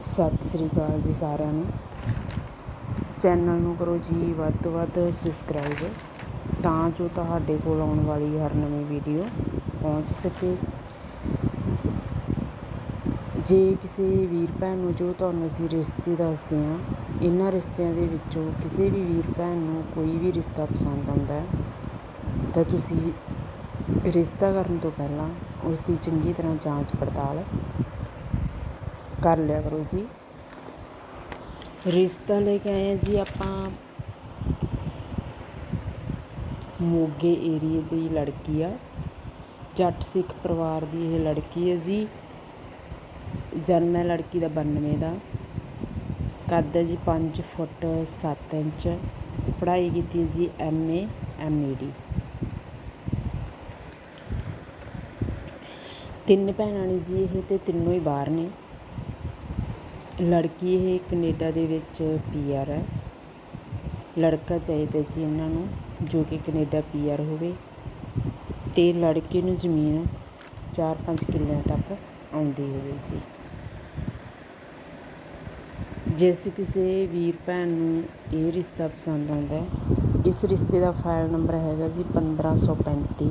ਸਤਿ ਸ੍ਰੀ ਅਕਾਲ ਜੀ ਸਾਰਿਆਂ ਨੂੰ। ਚੈਨਲ ਨੂੰ ਕਰੋ ਜੀ ਵੱਧ ਤੋਂ ਵੱਧ ਸਬਸਕ੍ਰਾਈਬ ਤਾਂ ਜੋ ਤੁਹਾਡੇ ਕੋਲ ਆਉਣ ਵਾਲੀ ਹਰ ਨਵੀਂ ਵੀਡੀਓ ਪਹੁੰਚ ਸਕੇ। ਜੇ ਕਿਸੇ ਵੀਰ ਭੈਣ ਨੂੰ ਜੋ ਤੁਹਾਨੂੰ ਅਸੀਂ ਰਿਸ਼ਤੇ ਦੱਸਦੇ ਹਾਂ, ਇਹਨਾਂ ਰਿਸ਼ਤਿਆਂ ਦੇ ਵਿੱਚੋਂ ਕਿਸੇ ਵੀ ਵੀਰ ਭੈਣ ਨੂੰ ਕੋਈ ਵੀ ਰਿਸ਼ਤਾ ਪਸੰਦ ਆਉਂਦਾ ਹੈ, ਤਾਂ ਤੁਸੀਂ ਰਿਸ਼ਤਾ ਕਰਨ ਤੋਂ ਪਹਿਲਾਂ ਉਸ ਦੀ ਚੰਗੀ ਤਰ੍ਹਾਂ ਜਾਂਚ ਪੜਤਾਲ ਕਰ ਲਿਆ ਕਰੋ ਜੀ। ਰਿਸ਼ਤਾ ਲੈ ਕੇ ਆਏ ਹਾਂ ਜੀ ਆਪਾਂ। ਮੋਗੇ ਏਰੀਏ ਦੀ ਲੜਕੀ ਆ। ਜੱਟ ਸਿੱਖ ਪਰਿਵਾਰ ਦੀ ਇਹ ਲੜਕੀ ਹੈ ਜੀ। ਜਨਮ ਹੈ ਲੜਕੀ ਦਾ 92 ਦਾ। ਕੱਦ ਹੈ ਜੀ 5 ਫੁੱਟ 7 ਇੰਚ। ਪੜ੍ਹਾਈ ਕੀਤੀ ਹੈ ਜੀ ਐਮਏ ਐਮਈਡੀ ਤਿੰਨ ਭੈਣਾਂ ਨੇ ਜੀ ਇਹ ਤੇ ਤਿੰਨੋਂ ਹੀ ਬਾਹਰ ਨੇ। ਲੜਕੀ ਇਹ ਕਨੇਡਾ ਦੇ ਵਿੱਚ ਪੀ ਆਰ ਹੈ। ਲੜਕਾ ਚਾਹੀਦਾ ਜੀ ਇਹਨਾਂ ਨੂੰ ਜੋ ਕਿ ਕਨੇਡਾ ਪੀ ਆਰ ਹੋਵੇ। ਅਤੇ ਲੜਕੇ ਨੂੰ ਜ਼ਮੀਨ 4-5 ਕਿੱਲਿਆਂ ਤੱਕ ਆਉਂਦੀ ਹੋਵੇ ਜੀ। ਜਿਸ ਕਿਸੇ ਵੀਰ ਭੈਣ ਨੂੰ ਇਹ ਰਿਸ਼ਤਾ ਪਸੰਦ ਆਉਂਦਾ ਇਸ ਰਿਸ਼ਤੇ ਦਾ ਫਾਈਲ ਨੰਬਰ ਹੈਗਾ ਜੀ 1535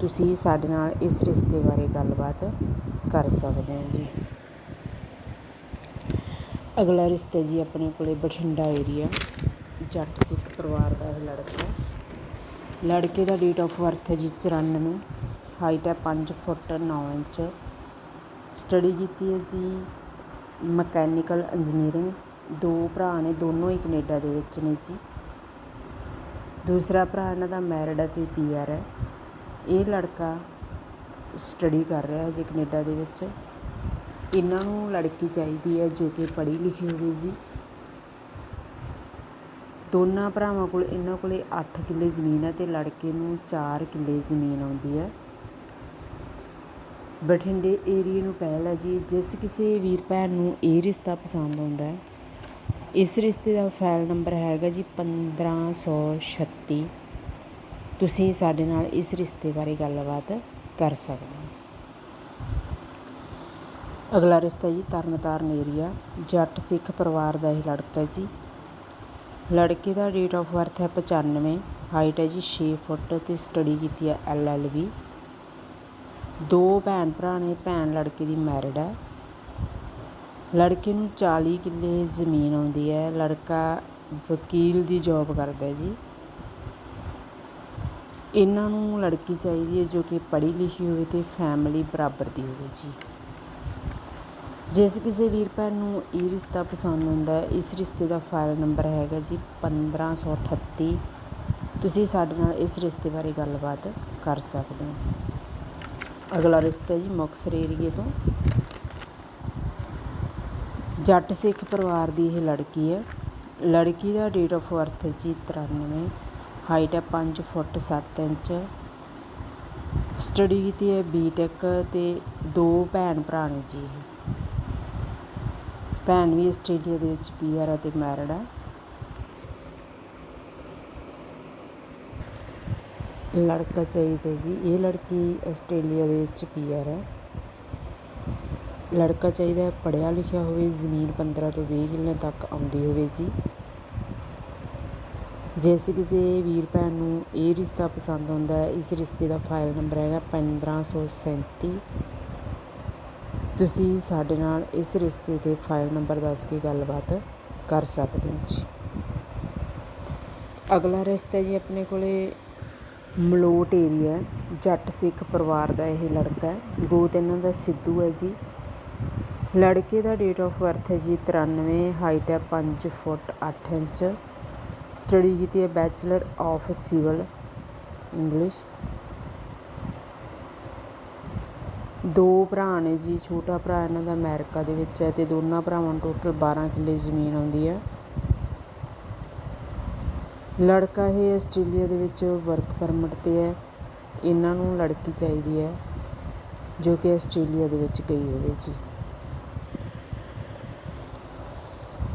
ਤੁਸੀਂ ਸਾਡੇ ਨਾਲ ਇਸ ਰਿਸ਼ਤੇ ਬਾਰੇ ਗੱਲਬਾਤ ਕਰ ਸਕਦੇ ਹੋ ਜੀ। ਅਗਲਾ ਰਿਸ਼ਤਾ ਜੀ ਆਪਣੇ ਕੋਲੇ ਬਠਿੰਡਾ ਏਰੀਆ ਜੱਟ ਸਿੱਖ ਪਰਿਵਾਰ ਦਾ ਇਹ ਲੜਕਾ ਲੜਕੇ ਦਾ ਡੇਟ ਆਫ ਬਰਥ ਹੈ ਜੀ 94 ਹਾਈਟ ਹੈ 5 ਫੁੱਟ 9 ਇੰਚ। ਸਟੱਡੀ ਕੀਤੀ ਹੈ ਜੀ ਮਕੈਨੀਕਲ ਇੰਜੀਨੀਅਰਿੰਗ ਦੋ ਭਰਾ ਨੇ, ਦੋਨੋਂ ਹੀ ਕੈਨੇਡਾ ਦੇ ਵਿੱਚ ਨੇ ਜੀ। ਦੂਸਰਾ ਭਰਾ ਇਹਨਾਂ ਦਾ ਮੈਰਿਡ ਹੈ ਤੇ ਪੀਆਰ ਹੈ। ਇਹ ਲੜਕਾ ਸਟੱਡੀ ਕਰ ਰਿਹਾ ਹੈ ਜੀ ਕੈਨੇਡਾ ਦੇ ਵਿੱਚ। ਇਹਨਾਂ ਨੂੰ ਲੜਕੀ ਚਾਹੀਦੀ ਹੈ ਜੋ ਕਿ ਪੜ੍ਹੀ ਲਿਖੀ ਹੋਵੇ ਜੀ। ਦੋਨਾਂ ਭਰਾਵਾਂ ਕੋਲ ਇਹਨਾਂ ਕੋਲੇ 8 ਕਿੱਲੇ ਜ਼ਮੀਨ ਹੈ ਤੇ ਲੜਕੇ ਨੂੰ 4 ਕਿੱਲੇ ਜ਼ਮੀਨ ਆਉਂਦੀ ਹੈ। ਬਠਿੰਡੇ ਏਰੀਏ ਨੂੰ ਪਹਿਲ ਹੈ ਜੀ, ਜਿਸ ਕਿਸੇ ਵੀਰ ਭੈਣ ਨੂੰ ਇਹ ਰਿਸ਼ਤਾ ਪਸੰਦ ਆਉਂਦਾ ਹੈ। ਇਸ ਰਿਸ਼ਤੇ ਦਾ ਫਾਈਲ ਨੰਬਰ ਹੈਗਾ ਜੀ 1536 ਤੁਸੀਂ ਸਾਡੇ ਨਾਲ ਇਸ ਰਿਸ਼ਤੇ ਬਾਰੇ ਗੱਲਬਾਤ ਕਰ ਸਕਦੇ ਹੋ। ਅਗਲਾ ਰਿਸ਼ਤਾ ਜੀ ਤਰਨਤਾਰਨ ਏਰੀਆ ਜੱਟ ਸਿੱਖ ਪਰਿਵਾਰ ਦਾ ਇਹ ਲੜਕਾ ਹੈ ਜੀ। ਲੜਕੇ ਦਾ ਡੇਟ ਆਫ ਬਰਥ ਹੈ 95 ਹਾਈਟ ਹੈ ਜੀ 6 ਫੁੱਟ ਤੇ ਸਟੱਡੀ ਕੀਤੀ ਹੈ ਐਲਐਲਬੀ ਦੋ ਭੈਣ ਭਰਾ ਨੇ, ਭੈਣ ਲੜਕੇ ਦੀ ਮੈਰਿਡ ਹੈ। ਲੜਕੇ ਨੂੰ 40 ਕਿੱਲੇ ਜ਼ਮੀਨ ਆਉਂਦੀ ਹੈ, ਲੜਕਾ ਵਕੀਲ ਦੀ ਜੌਬ ਕਰਦਾ ਹੈ ਜੀ। ਇਹਨਾਂ ਨੂੰ ਲੜਕੀ ਚਾਹੀਦੀ ਹੈ ਜੋ ਕਿ ਪੜ੍ਹੀ ਲਿਖੀ ਹੋਵੇ ਤੇ ਫੈਮਿਲੀ ਬਰਾਬਰ ਦੀ ਹੋਵੇ ਜੀ। ਜਿਸ ਕਿਸੇ ਵੀਰ ਭੈਣ ਨੂੰ ਇਹ ਰਿਸ਼ਤਾ ਪਸੰਦ ਆਉਂਦਾ ਹੈ, ਇਸ ਰਿਸ਼ਤੇ ਦਾ ਫਾਈਲ ਨੰਬਰ ਹੈਗਾ ਜੀ 1538 ਤੁਸੀਂ ਸਾਡੇ ਨਾਲ ਇਸ ਰਿਸ਼ਤੇ ਬਾਰੇ ਗੱਲਬਾਤ ਕਰ ਸਕਦੇ ਹੋ। ਅਗਲਾ ਰਿਸ਼ਤਾ ਜੀ ਮੁਕਤਸਰ ਏਰੀਏ ਤੋਂ। ਜੱਟ ਸਿੱਖ ਪਰਿਵਾਰ ਦੀ ਇਹ ਲੜਕੀ ਹੈ। ਲੜਕੀ ਦਾ ਡੇਟ ਆਫ ਬਰਥ ਹੈ ਜੀ 93 ਹਾਈਟ ਹੈ 5 ਫੁੱਟ 7 ਇੰਚ। ਸਟੱਡੀ ਕੀਤੀ ਹੈ ਬੀਟੈਕ ਤੇ ਦੋ ਭੈਣ ਭਰਾ ਨੇ ਜੀ ਇਹ। ਭੈਣ ਵੀ ਆਸਟ੍ਰੇਲੀਆ ਦੇ ਵਿੱਚ ਪੀਆਰ ਹੈ ਤੇ ਮੈਰਿਡ ਹੈ ਲੜਕਾ ਚਾਹੀਦਾ ਜੀ, ਇਹ ਲੜਕੀ ਆਸਟ੍ਰੇਲੀਆ ਦੇ ਵਿੱਚ ਪੀਆਰ ਹੈ ਲੜਕਾ ਚਾਹੀਦਾ ਹੈ ਪੜ੍ਹਿਆ ਲਿਖਿਆ ਹੋਵੇ, ਜ਼ਮੀਨ 15 ਤੋਂ 20 ਕਿੱਲੇ ਤੱਕ ਆਉਂਦੀ ਹੋਵੇ ਜੀ। ਜੇ ਕਿਸੇ ਵੀਰ ਭੈਣ ਨੂੰ ਇਹ ਰਿਸ਼ਤਾ ਪਸੰਦ ਆਉਂਦਾ ਹੈ, ਇਸ ਰਿਸ਼ਤੇ ਦਾ ਫਾਈਲ ਨੰਬਰ ਹੈਗਾ 1537 ਤੁਸੀਂ ਸਾਡੇ ਨਾਲ ਇਸ ਰਿਸ਼ਤੇ ਦੇ ਫਾਈਲ ਨੰਬਰ ਦੱਸ ਕੇ ਗੱਲਬਾਤ ਕਰ ਸਕਦੇ ਹੋ ਜੀ। ਅਗਲਾ ਰਿਸ਼ਤਾ ਜੀ ਆਪਣੇ ਕੋਲੇ ਮਲੋਟ ਏਰੀਆ ਜੱਟ ਸਿੱਖ ਪਰਿਵਾਰ ਦਾ ਇਹ ਲੜਕਾ ਹੈ। ਗੋਤ ਇਹਨਾਂ ਦਾ ਸਿੱਧੂ ਹੈ ਜੀ। ਲੜਕੇ ਦਾ ਡੇਟ ਆਫ ਬਰਥ ਹੈ ਜੀ 93 ਹਾਈਟ ਹੈ 5 ਫੁੱਟ 8 ਇੰਚ। ਸਟੱਡੀ ਕੀਤੀ ਹੈ ਬੈਚਲਰ ਆਫ ਸਿਵਲ ਇੰਗਲਿਸ਼ ਦੋ ਭਰਾ ਨੇ ਜੀ, ਛੋਟਾ ਭਰਾ ਇਹਨਾਂ ਦਾ ਅਮਰੀਕਾ ਦੇ ਵਿੱਚ ਹੈ ਅਤੇ ਦੋਨਾਂ ਭਰਾਵਾਂ ਨੂੰ ਟੋਟਲ 12 ਕਿੱਲੇ ਜ਼ਮੀਨ ਆਉਂਦੀ ਹੈ। ਲੜਕਾ ਇਹ ਆਸਟ੍ਰੇਲੀਆ ਦੇ ਵਿੱਚ ਵਰਕ ਪਰਮਿਟ ਤੇ ਹੈ। ਇਹਨਾਂ ਨੂੰ ਲੜਕੀ ਚਾਹੀਦੀ ਹੈ, ਜੋ ਕਿ ਆਸਟ੍ਰੇਲੀਆ ਦੇ ਵਿੱਚ ਗਈ ਹੋਵੇ ਜੀ।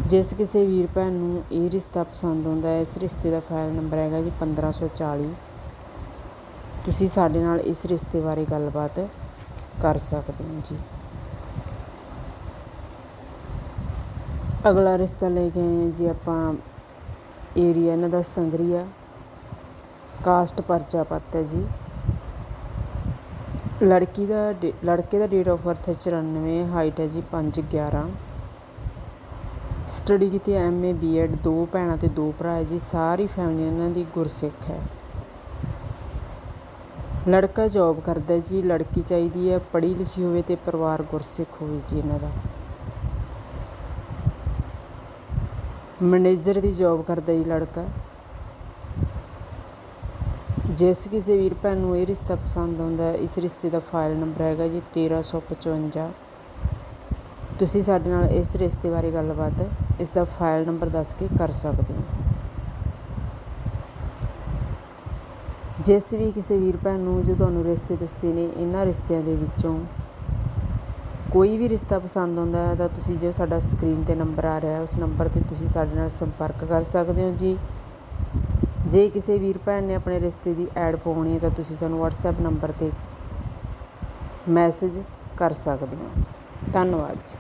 ਜਿਸ ਕਿਸੇ ਵੀਰ ਭੈਣ ਨੂੰ ਇਹ ਰਿਸ਼ਤਾ ਪਸੰਦ ਆਉਂਦਾ ਹੈ, ਇਸ ਰਿਸ਼ਤੇ ਦਾ ਫਾਈਲ ਨੰਬਰ ਹੈਗਾ ਜੀ 1540 ਤੁਸੀਂ ਸਾਡੇ ਨਾਲ ਇਸ ਰਿਸ਼ਤੇ ਬਾਰੇ ਗੱਲਬਾਤ ਕਰ ਸਕਦੇ ਹਾਂ ਜੀ। ਅਗਲਾ ਰਿਸ਼ਤਾ ਲੈ ਕੇ ਆਏ ਹਾਂ ਜੀ ਆਪਾਂ। ਏਰੀਆ ਇਹਨਾਂ ਦਾ ਸੰਗਰੀਆ। ਕਾਸਟ ਪਰਚਾ ਪੱਤ ਹੈ ਜੀ। ਲੜਕੀ ਦਾ ਡੇ- ਲੜਕੇ ਦਾ ਡੇਟ ਆਫ ਬਰਥ ਹੈ 94 ਹਾਈਟ ਹੈ ਜੀ 5 11 ਸਟੱਡੀ ਕੀਤੀ ਐਮ ਏ ਬੀ ਐਡ ਦੋ ਭੈਣਾਂ ਤੇ ਦੋ ਭਰਾ ਹੈ ਜੀ। ਸਾਰੀ ਫੈਮਿਲੀ ਇਹਨਾਂ ਦੀ ਗੁਰਸਿੱਖ ਹੈ। ਲੜਕਾ ਜੋਬ ਕਰਦਾ ਜੀ, ਲੜਕੀ ਚਾਹੀਦੀ ਹੈ, ਪੜ੍ਹੀ ਲਿਖੀ ਹੋਵੇ ਅਤੇ ਪਰਿਵਾਰ ਗੁਰਸਿੱਖ ਹੋਵੇ ਜੀ ਇਹਨਾਂ ਦਾ। ਮੈਨੇਜਰ ਦੀ ਜੋਬ ਕਰਦਾ ਜੀ ਲੜਕਾ। ਜਿਸ ਕਿਸੇ ਵੀਰ ਭੈਣ ਨੂੰ ਇਹ ਰਿਸ਼ਤਾ ਪਸੰਦ ਆਉਂਦਾ, ਇਸ ਰਿਸ਼ਤੇ ਦਾ ਫਾਈਲ ਨੰਬਰ ਹੈਗਾ ਜੀ 1355 ਤੁਸੀਂ ਸਾਡੇ ਨਾਲ ਇਸ ਰਿਸ਼ਤੇ ਬਾਰੇ ਗੱਲਬਾਤ ਇਸ ਦਾ ਫਾਈਲ ਨੰਬਰ ਦੱਸ ਕੇ ਕਰ ਸਕਦੇ ਹੋ। ਜਿਸ ਵੀ ਕਿਸੇ ਵੀਰ ਭੈਣ ਨੂੰ ਜੋ ਤੁਹਾਨੂੰ ਰਿਸ਼ਤੇ ਦੱਸੇ ਨੇ, ਇਹਨਾਂ ਰਿਸ਼ਤਿਆਂ ਦੇ ਵਿੱਚੋਂ ਕੋਈ ਵੀ ਰਿਸ਼ਤਾ ਪਸੰਦ ਆਉਂਦਾ ਹੈ, ਤਾਂ ਤੁਸੀਂ ਜੋ ਸਾਡਾ ਸਕਰੀਨ ਤੇ ਨੰਬਰ ਆ ਰਿਹਾ ਹੈ, ਉਸ ਨੰਬਰ ਤੇ ਤੁਸੀਂ ਸਾਡੇ ਨਾਲ ਸੰਪਰਕ ਕਰ ਸਕਦੇ ਹੋ ਜੀ। ਜੇ ਕਿਸੇ ਵੀਰ ਭੈਣ ਨੇ ਆਪਣੇ ਰਿਸ਼ਤੇ ਦੀ ਐਡ ਪਾਉਣੀ ਹੈ, ਤਾਂ ਤੁਸੀਂ ਸਾਨੂੰ WhatsApp ਨੰਬਰ ਤੇ ਮੈਸੇਜ ਕਰ ਸਕਦੇ ਹੋ। ਧੰਨਵਾਦ ਜੀ।